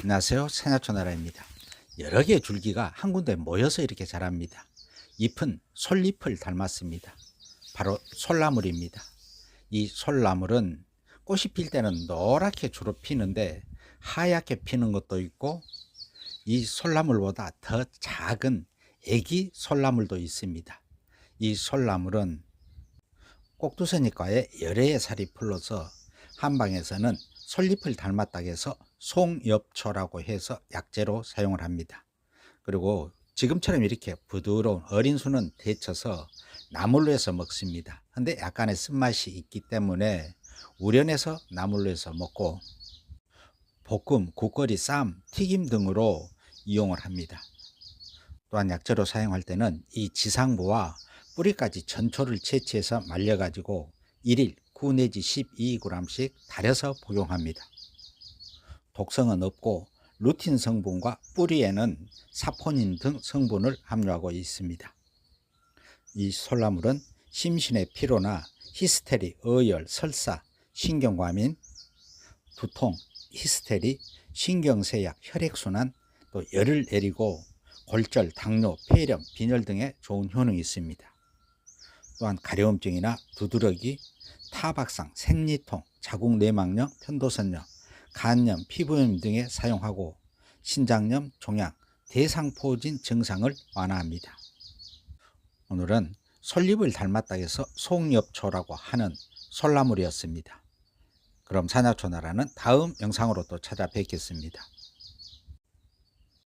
안녕하세요. 세나초나라입니다. 여러 개의 줄기가 한 군데 모여서 이렇게 자랍니다. 잎은 솔잎을 닮았습니다. 바로 솔나물입니다. 이 솔나물은 꽃이 필 때는 노랗게 주로 피는데 하얗게 피는 것도 있고 이 솔나물보다 더 작은 애기 솔나물도 있습니다. 이 솔나물은 꼭두서니과에 열애의 살이 풀러서 한방에서는 솔잎을 닮았다고 해서 송엽초라고 해서 약재로 사용을 합니다. 그리고 지금처럼 이렇게 부드러운 어린 수는 데쳐서 나물로 해서 먹습니다. 근데 약간의 쓴맛이 있기 때문에 우려내서 나물로 해서 먹고 볶음, 국거리, 쌈, 튀김 등으로 이용을 합니다. 또한 약재로 사용할 때는 이 지상부와 뿌리까지 전초를 채취해서 말려가지고 1일 9 내지 12g씩 달여서 복용합니다. 독성은 없고 루틴 성분과 뿌리에는 사포닌 등 성분을 함유하고 있습니다. 이 솔나물은 심신의 피로나 히스테리, 어열, 설사, 신경과민, 두통, 히스테리, 신경쇠약, 혈액순환, 또 열을 내리고 골절, 당뇨, 폐렴, 빈혈 등에 좋은 효능이 있습니다. 또한 가려움증이나 두드러기, 타박상, 생리통, 자궁내막염, 편도선염, 간염, 피부염 등에 사용하고 신장염, 종양, 대상포진 증상을 완화합니다. 오늘은 솔잎을 닮았다 해서 송엽초라고 하는 솔나물이었습니다. 그럼 산야초나라는 다음 영상으로 또 찾아뵙겠습니다.